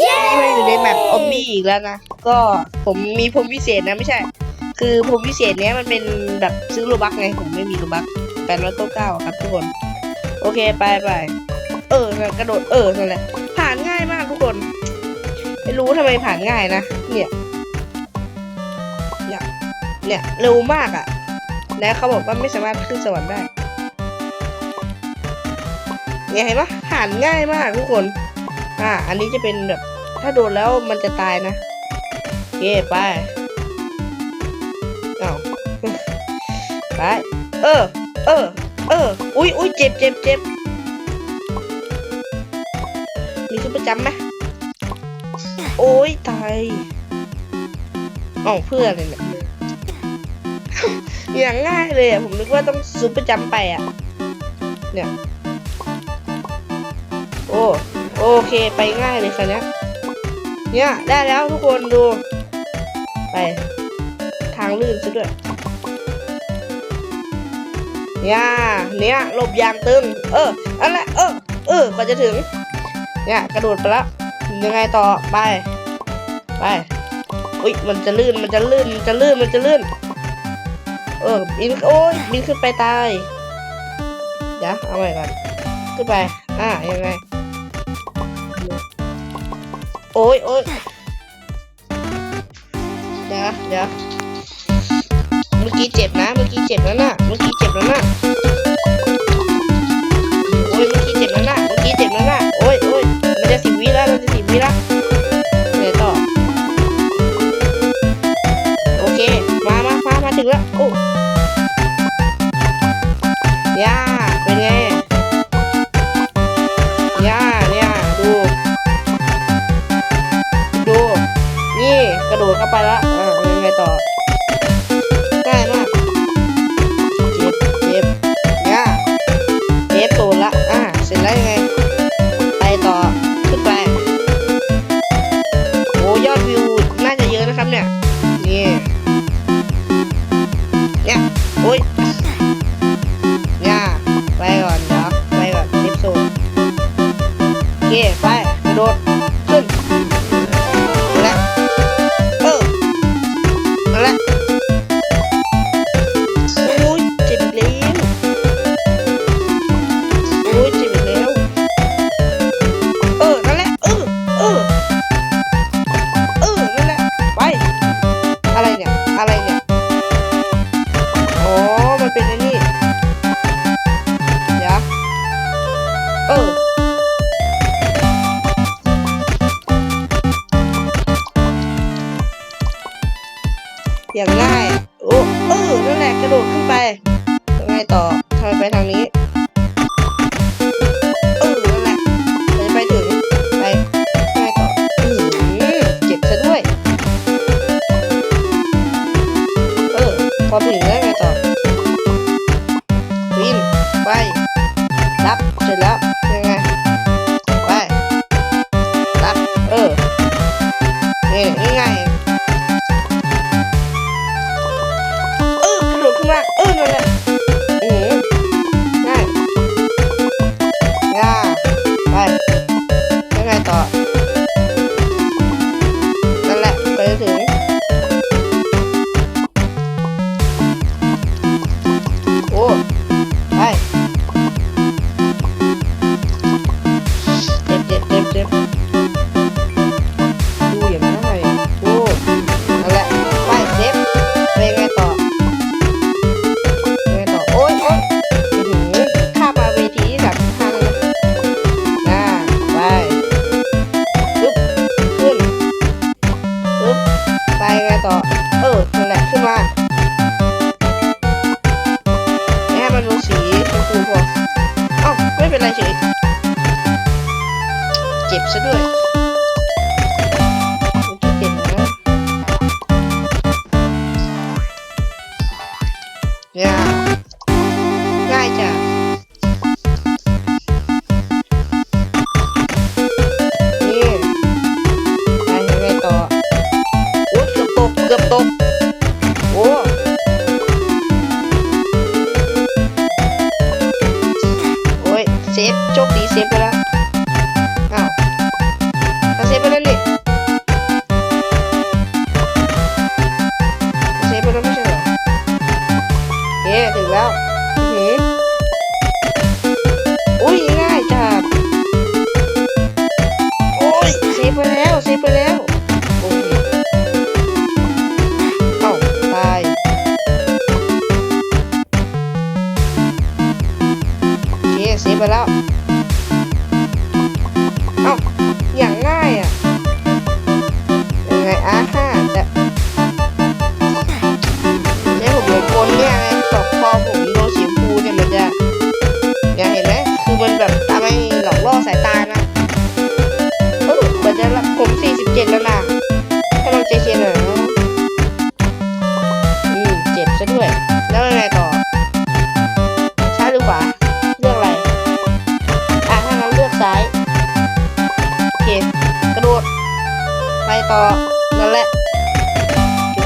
นี่มาอยู่ในแมปออบบี้อีกแล้วนะ ก็ผมมีพรมพิเศษนะไม่ใช่ คือพรมพิเศษเนี้ยมันเป็นแบบซื้อโลบักไงผมไม่มีโลบักแปดร้อยเก้าเก้าครับทุกคน โอเคไปไปเออกระโดดเออนั่นแหละผ่านง่ายมากทุกคนไม่รู้ทำไมผ่านง่ายนะเนี่ยเนี่ยเนี่ยเร็วมากอะ่ะและเขาบอกว่าไม่สามารถขึ้นสวรรค์ได้เนี่ยเห็นปะผ่านง่ายมากทุกคน อ่า อันนี้จะเป็นแบบ ถ้าโดนแล้วมันจะตายนะโอเคไปเอาไป เออ เออ เออ อุ้ยอุ้ยเจ็บเจ็บเจ็บมีชุดประจำไหมโอ้ยตายอ๋อเพื่ออะไรเนี่ยอย่างง่ายเลยอะ ผมนึกว่าต้องซุปประจำไปอะ เนี่ย โอ้ โอเค ไปง่ายเลยคันนี้ย เนี่ยได้แล้วทุกคนดู ไป ทางลื่นซะด้วย เนี่ยเนี่ยหลบยางตึง เอออันแหละเออ เออกว่าจะถึง เนี่ยกระโดดไปแล้ว ยังไงต่อไป ไปอุ้ยมันจะลื่นมันจะลื่นมันจะลื่นมันจะลื่น เออบินโอ้ยบินขึ้นไปตายเดี๋ยวเอาใหม่ก่อนขึ้นไป อ่ายังไง โอ้ยโอ้ยเดี๋ยวเดี๋ยวเมื่อกี้เจ็บนะ เมื่อกี้เจ็บแล้วนะเมื่อกี้เจ็บแล้วนะโอ้ยเมื่อกี้เจ็บแล้วนะเมื่อกี้เจ็บแล้วนะโอ้ยโอ้ยมันจะสิบวิแล้วมันจะสิบวิแล้วไหนต่อโอเคมามามามาถึงแล้วโอ้ยา อย่างง่าย โอ้เออนั่นแหละกระโดดขึ้นไปยังไงต่อทำไมไปทางนี้ เป็นไรเฉย เจ็บซะด้วย çok iyi.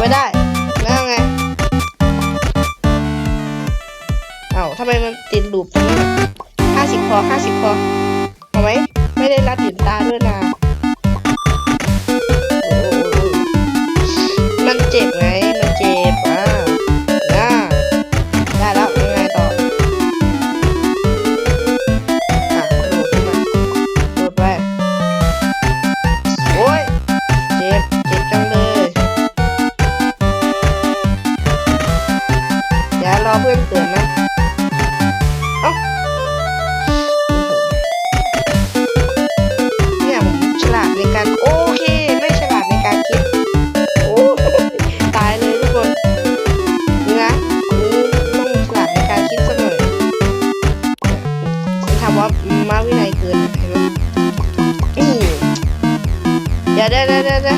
ไม่ได้ แล้วไง เอา้าทำไมมันติดลูปตรงนี้ห้าสิบพอห้าสิบพอ เอาไหมไม่ได้รัดหินตาด้วยนะ ตัวนะเอ้าเนี่ยผมฉลาดในการโอเคไม่ฉลาดในการคิดโอ้ตายเลยทุกคนนะต้องฉลาดในการคิดเสมอฉันทำว่ามาวินัยเกินเห็นไหมอย่าได้ได้ได้